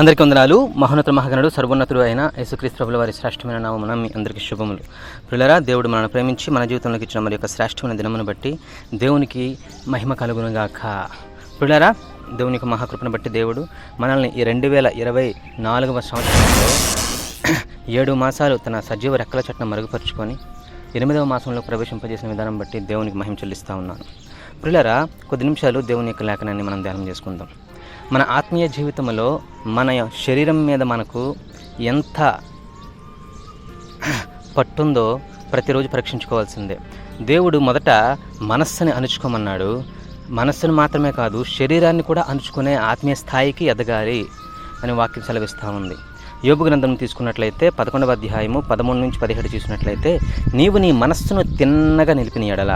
అందరికీ వందనాలు. మహోన్నత మహాగణుడు సర్వోన్నతుడు అయిన యేసుక్రీస్తు ప్రభుల వారి శ్రేష్టమైన నామమున మీ అందరికీ శుభములు. పిల్లరా దేవుడు మనల్ని ప్రేమించి మన జీవితంలోకి ఇచ్చిన మరి యొక్క శ్రేష్టమైన దినమును బట్టి దేవునికి మహిమ కలుగునుగాక పిల్లరా దేవుని యొక్క మహాకృపను బట్టి దేవుడు మనల్ని ఈ రెండు వేల ఇరవై నాలుగవ సంవత్సరంలో ఏడు మాసాలు తన సజీవ రెక్కల చట్టం మరుగుపరుచుకొని ఎనిమిదవ మాసంలో ప్రవేశింపజేసిన విధానం బట్టి దేవునికి మహిమ చెల్లిస్తూ ఉన్నాను. ప్రియులరా కొద్ది నిమిషాలు దేవుని యొక్క లేఖనాన్ని మనం ధ్యానం చేసుకుందాం. మన ఆత్మీయ జీవితంలో మన శరీరం మీద మనకు ఎంత పట్టుందో ప్రతిరోజు పరీక్షించుకోవాల్సిందే. దేవుడు మొదట మనస్సుని అణుచుకోమన్నాడు. మనస్సును మాత్రమే కాదు శరీరాన్ని కూడా అణుచుకునే ఆత్మీయ స్థాయికి ఎదగాలి అని వాక్యం సెలవిస్తూ ఉంది. యోగు గ్రంథం తీసుకున్నట్లయితే పదకొండవ అధ్యాయము పదమూడు నుంచి పదిహేడు చూసినట్లయితే నీవు నీ మనస్సును తిన్నగా నిలిపిన ఎడల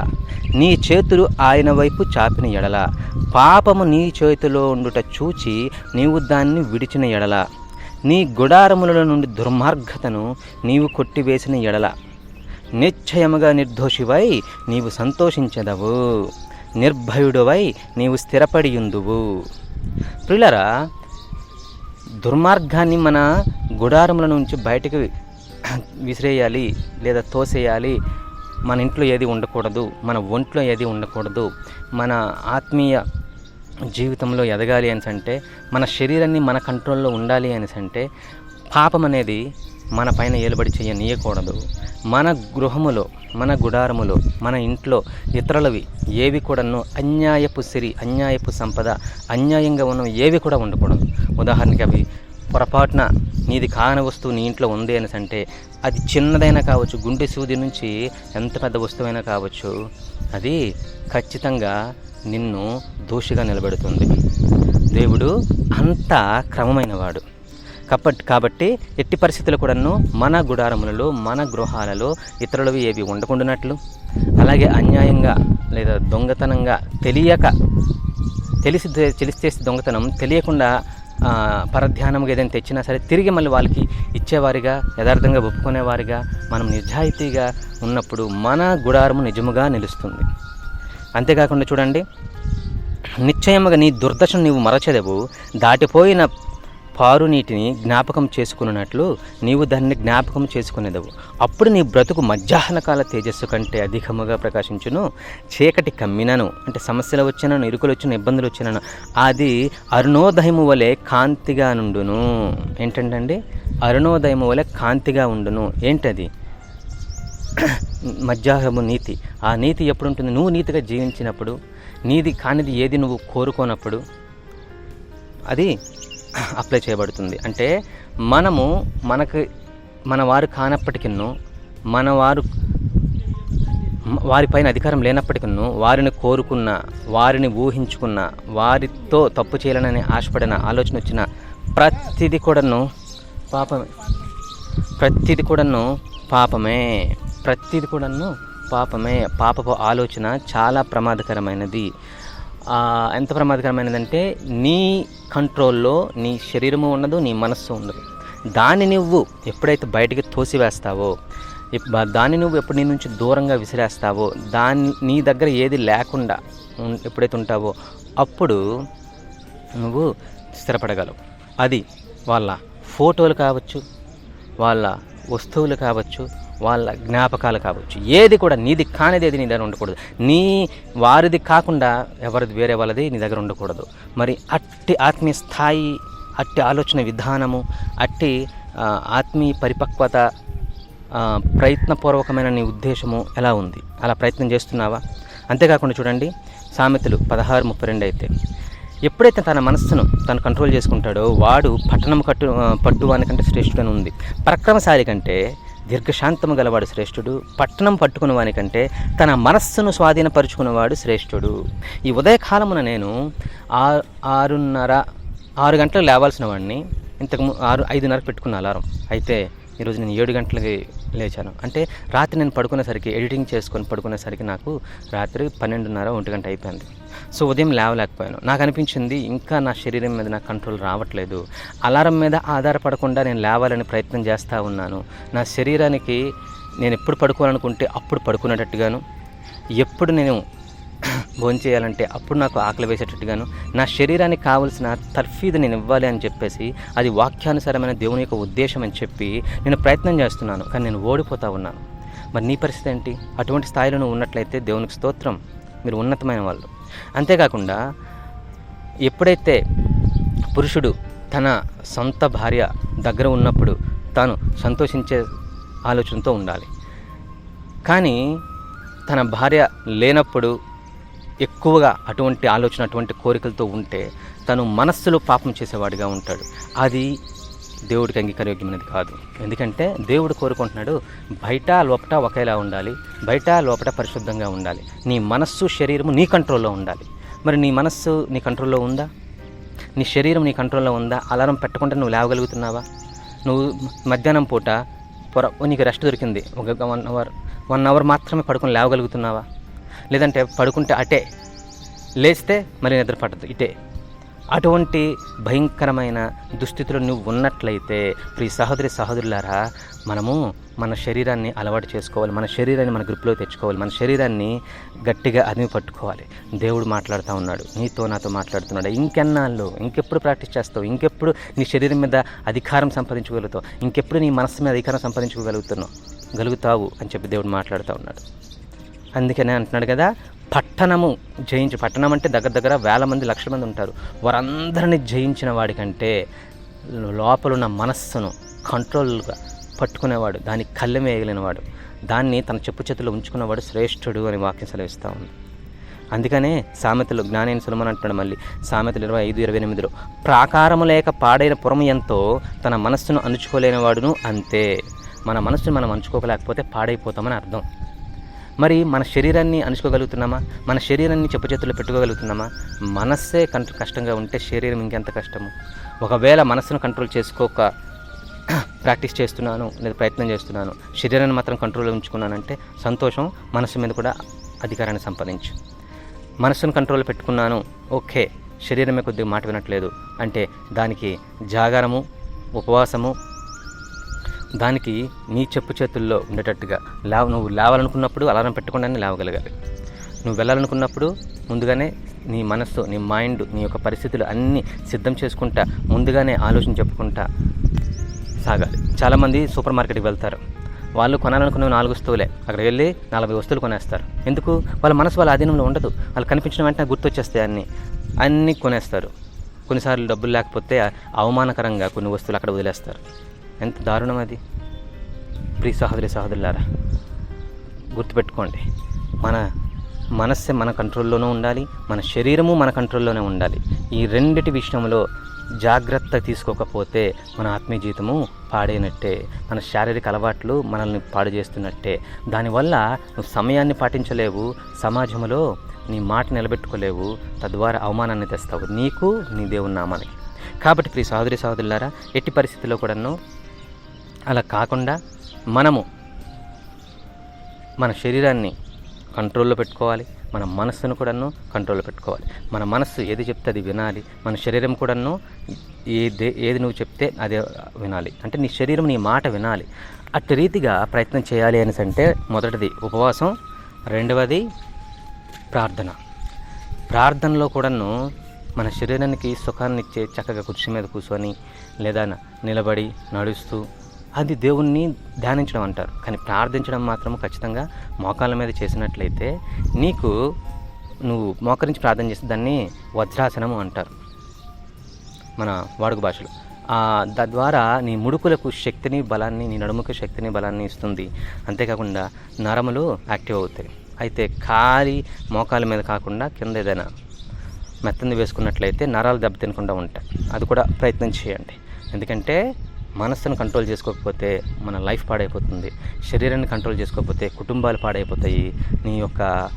నీ చేతులు ఆయన వైపు చాపిన ఎడల పాపము నీ చేతిలో ఉండుట చూచి నీవు దాన్ని విడిచిన ఎడల నీ గుడారముల నుండి దుర్మార్గతను నీవు కొట్టివేసిన ఎడల. నిశ్చయముగా నిర్దోషివై నీవు సంతోషించదవు నిర్భయుడవై నీవు స్థిరపడియుందువు ప్రిలరా దుర్మార్గాన్ని మన గుడారముల నుంచి బయటకు విసిరేయాలి లేదా తోసేయాలి. మన ఇంట్లో ఏది ఉండకూడదు మన ఒంట్లో ఏది ఉండకూడదు మన ఆత్మీయ జీవితంలో ఎదగాలి అని అంటే మన శరీరాన్ని మన కంట్రోల్లో ఉండాలి అని అంటే పాపం అనేది మన పైన ఏలుబడి చేయనీయకూడదు. మన గృహములో మన గుడారములో మన ఇంట్లో ఇతరులవి ఏవి కూడాను అన్యాయపు సిరి అన్యాయపు సంపద అన్యాయంగా ఉన్న ఏవి కూడా ఉండకూడదు. ఉదాహరణకి అవి పొరపాటున నీది కాని వస్తువు నీ ఇంట్లో ఉంది అని అంటే అది చిన్నదైనా కావచ్చు గుండె సూది నుంచి ఎంత పెద్ద వస్తువైనా కావచ్చు అది ఖచ్చితంగా నిన్ను దోషిగా నిలబెడుతుంది. దేవుడు అంత క్రమమైనవాడు. కాబట్టి కాబట్టి ఎట్టి పరిస్థితులు కూడాను మన గుడారములలో మన గృహాలలో ఇతరులవి ఏవి ఉండకుండానట్లు? అలాగే అన్యాయంగా లేదా దొంగతనంగా తెలియక తెలిసి తెలిసి చేసే దొంగతనం తెలియకుండా పరధ్యానంగా ఏదైనా తెచ్చినా సరే తిరిగి మళ్ళీ వాళ్ళకి ఇచ్చేవారిగా యథార్థంగా ఒప్పుకునేవారిగా మనం నిజాయితీగా ఉన్నప్పుడు మన గుడారము నిజముగా నిలుస్తుంది. అంతేకాకుండా చూడండి నిశ్చయముగా నీ దుర్దశను నీవు మరచదవు దాటిపోయిన పారు నీటిని జ్ఞాపకం చేసుకున్నట్లు నీవు దాన్ని జ్ఞాపకం చేసుకునేదవు. అప్పుడు నీ బ్రతుకు మధ్యాహ్న కాల తేజస్సు కంటే అధికముగా ప్రకాశించును. చీకటి కమ్మినను అంటే సమస్యలు వచ్చినను ఇరుకులు వచ్చిన ఇబ్బందులు వచ్చినను అది అరుణోదయము వలె కాంతిగా నుండును. ఏంటంటే అరుణోదయము వలె కాంతిగా ఉండును. ఏంటది? మధ్యాహ్నము నీతి. ఆ నీతి ఎప్పుడు ఉంటుంది నువ్వు నీతిగా జీవించినప్పుడు నీది కానిది ఏది నువ్వు కోరుకోనప్పుడు? అది అప్లై చేయబడుతుంది. అంటే మనము మనకు మన వారు కానప్పటికిన్ను మన వారు వారిపైన అధికారం లేనప్పటికీ వారిని కోరుకున్న వారిని ఊహించుకున్న వారితో తప్పు చేయాలని ఆశపడిన ఆలోచన వచ్చిన ప్రతిది కూడాను పాపమే. ప్రతిది కూడాను పాపమే. ప్రతిది కూడాను పాపమే. పాపపు ఆలోచన చాలా ప్రమాదకరమైనది. ఎంత ప్రమాదకరమైనదంటే నీ కంట్రోల్లో నీ శరీరము ఉండదు నీ మనస్సు ఉండదు దాన్ని నువ్వు ఎప్పుడైతే బయటికి తోసివేస్తావో దాన్ని నువ్వు ఎప్పుడు నీ నుంచి దూరంగా విసిరేస్తావో దాన్ని నీ దగ్గర ఏది లేకుండా ఎప్పుడైతే ఉంటావో అప్పుడు నువ్వు స్థిరపడగలవు. అది వాళ్ళ ఫోటోలు కావచ్చు వాళ్ళ వస్తువులు కావచ్చు వాళ్ళ జ్ఞాపకాలు కావచ్చు. ఏది కూడా నీది కానిది ఏది నీ దగ్గర ఉండకూడదు. నీ వారిది కాకుండా ఎవరిది వేరే వాళ్ళది నీ దగ్గర ఉండకూడదు. మరి అట్టి ఆత్మీయ స్థాయి అట్టి ఆలోచన విధానము అట్టి ఆత్మీయ పరిపక్వత ప్రయత్నపూర్వకమైన నీ ఉద్దేశము ఎలా ఉంది? అలా ప్రయత్నం చేస్తున్నావా? అంతేకాకుండా చూడండి సామెతలు పదహారు ముప్పై రెండు అయితే ఎప్పుడైతే తన మనస్సును తను కంట్రోల్ చేసుకుంటాడో వాడు పట్టణం కట్టు పట్టువానికంటే శ్రేష్ఠుడని ఉంది. పరక్రమశాలి కంటే దీర్ఘశాంతము గలవాడు శ్రేష్ఠుడు. పట్టణం పట్టుకునేవానికంటే తన మనస్సును స్వాధీనపరుచుకున్నవాడు శ్రేష్ఠుడు. ఈ ఉదయకాలమున నేను ఆరు ఆరున్నర ఆరు గంటలకు లేవాల్సిన వాడిని ఇంతకు ఆరు ఐదున్నరకు పెట్టుకున్న అలారం. అయితే ఈరోజు నేను ఏడు గంటలకి లేచాను. అంటే రాత్రి నేను పడుకునేసరికి ఎడిటింగ్ చేసుకొని పడుకునేసరికి నాకు రాత్రి పన్నెండున్నర ఒంటి గంట అయిపోయింది. సో ఉదయం లేవలేకపోయాను. నాకు అనిపించింది ఇంకా నా శరీరం మీద నాకు కంట్రోల్ రావట్లేదు. అలారం మీద ఆధారపడకుండా నేను లేవాలని ప్రయత్నం చేస్తూ ఉన్నాను. నా శరీరానికి నేను ఎప్పుడు పడుకోవాలనుకుంటే అప్పుడు పడుకునేటట్టుగాను ఎప్పుడు నేను భోంచేయాలంటే అప్పుడు నాకు ఆకలి వేసేటట్టుగాను నా శరీరానికి కావలసిన తర్ఫీదు నేను ఇవ్వాలి అని చెప్పేసి అది వాక్యానుసారమైన దేవుని యొక్క ఉద్దేశం అని చెప్పి నేను ప్రయత్నం చేస్తున్నాను. కానీ నేను ఓడిపోతా ఉన్నాను. మరి నీ పరిస్థితి ఏంటి? అటువంటి స్థాయిలో నువ్వు ఉన్నట్లయితే దేవునికి స్తోత్రం. మీరు ఉన్నతమైన వాళ్ళు. అంతేకాకుండా ఎప్పుడైతే పురుషుడు తన సొంత భార్య దగ్గర ఉన్నప్పుడు తాను సంతోషించే ఆలోచనతో ఉండాలి. కానీ తన భార్య లేనప్పుడు ఎక్కువగా అటువంటి ఆలోచన అటువంటి కోరికలతో ఉంటే తను మనస్సులో పాపం చేసేవాడిగా ఉంటాడు. అది దేవుడికి అంగీకారయోగ్యమైనది కాదు. ఎందుకంటే దేవుడు కోరుకుంటున్నాడు బయట లోపట ఒకేలా ఉండాలి బయట లోపట పరిశుద్ధంగా ఉండాలి. నీ మనస్సు శరీరము నీ కంట్రోల్లో ఉండాలి. మరి నీ మనస్సు నీ కంట్రోల్లో ఉందా? నీ శరీరం నీ కంట్రోల్లో ఉందా? అలారం పెట్టకుండా నువ్వు లేవగలుగుతున్నావా? నువ్వు మధ్యాహ్నం పూట పొర నీకు రెస్ట్ దొరికింది. ఒక వన్ అవర్ వన్ అవర్ మాత్రమే పడుకొని లేవగలుగుతున్నావా? లేదంటే పడుకుంటే అటే లేస్తే మరి నిద్ర పట్టదు ఇటే. అటువంటి భయంకరమైన దుస్థితిలో నువ్వు ఉన్నట్లయితే ప్రియ సహోదరి సహోదరులారా మనము మన శరీరాన్ని అలవాటు చేసుకోవాలి మన శరీరాన్ని మన గ్రిప్లో తెచ్చుకోవాలి మన శరీరాన్ని గట్టిగా అదిమి పట్టుకోవాలి. దేవుడు మాట్లాడుతూ ఉన్నాడు నీతో నాతో మాట్లాడుతున్నాడు. ఇంకెన్నాళ్ళు ఇంకెప్పుడు ప్రాక్టీస్ చేస్తావు ఇంకెప్పుడు నీ శరీరం మీద అధికారం సంపాదించుకోగలుగుతావు ఇంకెప్పుడు నీ మనస్సు మీద అధికారం సంపాదించుకోగలుగుతున్నావు గలుగుతావు అని చెప్పి దేవుడు మాట్లాడుతూ ఉన్నాడు. అందుకనే అంటున్నాడు కదా పట్టణము జయించి. పట్టణం అంటే దగ్గర దగ్గర వేల మంది లక్షల మంది ఉంటారు. వారందరిని జయించిన వాడికంటే లోపలున్న మనస్సును కంట్రోల్గా పట్టుకునేవాడు దానికి కళ్ళెం వేయగలిగినవాడు దాన్ని తన చెప్పు చేతిలో ఉంచుకున్నవాడు శ్రేష్ఠుడు అని వాక్యం సెలవిస్తూ ఉంది. అందుకనే సామెతలు జ్ఞానేని సులమని అంటున్నాడు మళ్ళీ సామెతలు ఇరవై ఐదు ఇరవై ఎనిమిదిలో ప్రాకారము లేక పాడైన పురం ఎంతో తన మనస్సును అణుచుకోలేని వాడును అంతే. మన మనస్సును మనం అణుచుకోకలేకపోతే పాడైపోతామని అర్థం. మరి మన శరీరాన్ని అనుకోగలుగుతున్నామా మన శరీరాన్ని చెప్పు చేతుల్లో పెట్టుకోగలుగుతున్నామా? మనస్సే కంట కష్టంగా ఉంటే శరీరం ఇంకెంత కష్టము? ఒకవేళ మనస్సును కంట్రోల్ చేసుకోక ప్రాక్టీస్ చేస్తున్నాను లేదా ప్రయత్నం చేస్తున్నాను శరీరాన్ని మాత్రం కంట్రోల్లో ఉంచుకున్నానంటే సంతోషం మనస్సు మీద కూడా అధికారాన్ని సంపాదించు. మనస్సును కంట్రోల్లో పెట్టుకున్నాను ఓకే శరీరమే కొద్దిగా మాట వినట్లేదు అంటే దానికి జాగారము ఉపవాసము దానికి నీ చెప్పు చేతుల్లో ఉండేటట్టుగా లేవ నువ్వు లేవాలనుకున్నప్పుడు అలారం పెట్టకుండానే లేవగలగాలి. నువ్వు వెళ్ళాలనుకున్నప్పుడు ముందుగానే నీ మనస్సు నీ మైండ్ నీ యొక్క పరిస్థితులు అన్నీ సిద్ధం చేసుకుంటా ముందుగానే ఆలోచన చెప్పుకుంటా సాగాలి. చాలామంది సూపర్ మార్కెట్కి వెళ్తారు. వాళ్ళు కొనాలనుకున్న నాలుగు వస్తువులే. అక్కడ వెళ్ళి నలభై వస్తువులు కొనేస్తారు. ఎందుకు? వాళ్ళ మనసు వాళ్ళ ఆధీనంలో ఉండదు. వాళ్ళు కనిపించిన వెంటనే గుర్తొచ్చేస్తాయి అన్నీ. అన్నీ కొనేస్తారు. కొన్నిసార్లు డబ్బులు లేకపోతే అవమానకరంగా కొన్ని వస్తువులు అక్కడ వదిలేస్తారు. ఎంత దారుణం అది? ప్రియ సహోదరి సహోదరులారా గుర్తుపెట్టుకోండి మన మనస్సే మన కంట్రోల్లోనే ఉండాలి మన శరీరము మన కంట్రోల్లోనే ఉండాలి. ఈ రెండిటి విషయంలో జాగ్రత్త తీసుకోకపోతే మన ఆత్మీయ జీవితము పాడైనట్టే మన శారీరక అలవాట్లు మనల్ని పాడు చేస్తున్నట్టే. దానివల్ల నువ్వు సమయాన్ని పాటించలేవు సమాజంలో నీ మాట నిలబెట్టుకోలేవు తద్వారా అవమానాన్ని తెస్తావు. నీకు నీ దేవుని నామానికి. కాబట్టి ప్రియ సహోదరి సహోదరులారా ఎట్టి పరిస్థితుల్లో కూడాను అలా కాకుండా మనము మన శరీరాన్ని కంట్రోల్లో పెట్టుకోవాలి. మన మనస్సును కూడాను కంట్రోల్లో పెట్టుకోవాలి. మన మనస్సు ఏది చెప్తే అది వినాలి. మన శరీరం కూడాను ఏది ఏది నువ్వు చెప్తే అదే వినాలి. అంటే నీ శరీరం నీ మాట వినాలి. అట్టి రీతిగా ప్రయత్నం చేయాలి అనేసి అంటే మొదటిది ఉపవాసం రెండవది ప్రార్థన. ప్రార్థనలో కూడాను మన శరీరానికి సుఖాన్ని ఇచ్చే చక్కగా కుర్చీ మీద కూర్చొని లేదా నిలబడి నడుస్తూ అది దేవుణ్ణి ధ్యానించడం అంటారు. కానీ ప్రార్థించడం మాత్రం ఖచ్చితంగా మోకాళ్ళ మీద చేసినట్లయితే నీకు నువ్వు మోకరించి ప్రార్థన చేస్తే దాన్ని వజ్రాసనము అంటారు మన వాడుక భాషలో. తద్వారా నీ ముడుకులకు శక్తిని బలాన్ని నీ నడుముకు శక్తిని బలాన్ని ఇస్తుంది. అంతేకాకుండా నరములు యాక్టివ్ అవుతాయి. అయితే ఖాళీ మోకాల మీద కాకుండా కింద ఏదైనా మెత్తంది వేసుకున్నట్లయితే నరాలు దెబ్బతినకుండా ఉంటాయి. అది కూడా ప్రయత్నం చేయండి. ఎందుకంటే మనస్సును కంట్రోల్ చేసుకోకపోతే మన లైఫ్ పాడైపోతుంది. శరీరాన్ని కంట్రోల్ చేసుకోకపోతే కుటుంబాలు పాడైపోతాయి. నీ యొక్క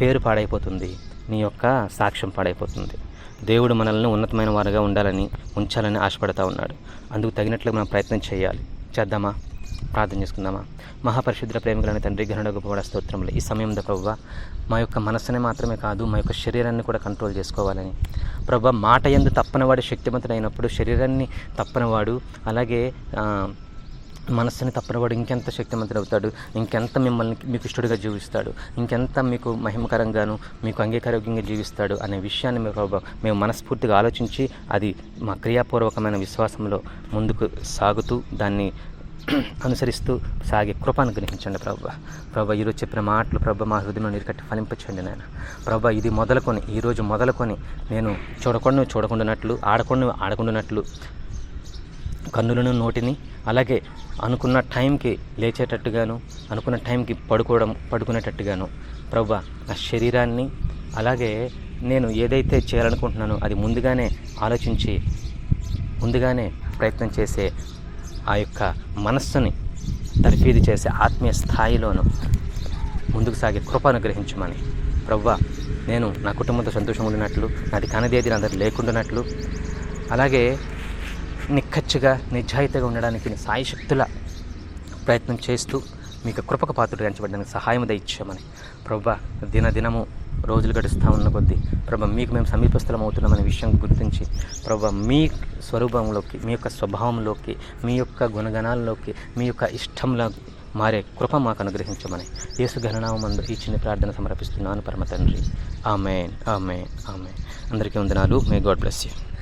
పేరు పాడైపోతుంది. నీ యొక్క సాక్ష్యం పాడైపోతుంది. దేవుడు మనల్ని ఉన్నతమైన వారుగా ఉండాలని ఉంచాలని ఆశపడతా ఉన్నాడు. అందుకు తగినట్లుగా మనం ప్రయత్నం చేయాలి. చేద్దామా? ప్రార్థన చేసుకుందామా? మహాపరిశుద్ర ప్రేమికులైన తండ్రి గనుడ గొప్పవాడ స్తోత్రంలో ఈ సమయంలో ప్రభు మా యొక్క మనస్సునే మాత్రమే కాదు మా యొక్క శరీరాన్ని కూడా కంట్రోల్ చేసుకోవాలని ప్రభ మాట ఎందు తప్పనవాడు శక్తివంతుడైనప్పుడు శరీరాన్ని తప్పనివాడు అలాగే మనస్సుని తప్పనవాడు ఇంకెంత శక్తివంతుడు అవుతాడు ఇంకెంత మిమ్మల్ని మీకు ఇష్టడుగా జీవిస్తాడు ఇంకెంత మీకు మహిమకరంగాను మీకు అంగీకారోగ్యంగా జీవిస్తాడు అనే విషయాన్ని మేము మేము మనస్ఫూర్తిగా ఆలోచించి అది మా క్రియాపూర్వకమైన విశ్వాసంలో ముందుకు సాగుతూ దాన్ని అనుసరిస్తూ సాగే కృప అనుగ్రహించండి ప్రభు. ప్రభు ఈరోజు చెప్పిన మాటలు ప్రభు మా హృదయంలో నీరు కట్టి ఫలింపచ్చండి నాయన. ప్రభు ఇది మొదలుకొని ఈరోజు మొదలుకొని నేను చూడకుండా చూడకుండానట్లు ఆడకుండా ఆడకుండానట్లు కన్నులను నోటిని అలాగే అనుకున్న టైంకి లేచేటట్టుగాను అనుకున్న టైంకి పడుకోవడం పడుకునేటట్టుగాను ప్రభు నా శరీరాన్ని అలాగే నేను ఏదైతే చేయాలనుకుంటున్నానో అది ముందుగానే ఆలోచించి ముందుగానే ప్రయత్నం చేసే ఆ యొక్క మనస్సుని తర్ఫీదు చేసే ఆత్మీయ స్థాయిలోనూ ముందుకు సాగే కృప అనుగ్రహించమని ప్రవ్వ నేను నా కుటుంబంతో సంతోషంగా ఉండినట్లు నాది కనదేది అందరు లేకుండానట్లు అలాగే నిక్కచ్చిగా నిజాయితీగా ఉండడానికి నీ ప్రయత్నం చేస్తూ మీకు కృపక పాత్రుడు ఎంచబడడానికి సహాయం దయచేయమని. ప్రవ్వ దినదినము రోజులు గడుస్తూ ఉన్న కొద్దీ ప్రభా మీకు మేము సమీపస్థలం అవుతున్నామనే విషయం గుర్తించి ప్రభా మీ స్వరూపంలోకి మీ యొక్క స్వభావంలోకి మీ యొక్క గుణగణాల్లోకి మీ యొక్క ఇష్టంలో మారే కృప మాకు అనుగ్రహించమని యేసు గణనామందు ఈ చిన్న ప్రార్థన సమర్పిస్తున్నాను పరమ తండ్రి. ఆమెన్. ఆమెన్. ఆమెన్. అందరికీ వందనాలు. May God bless you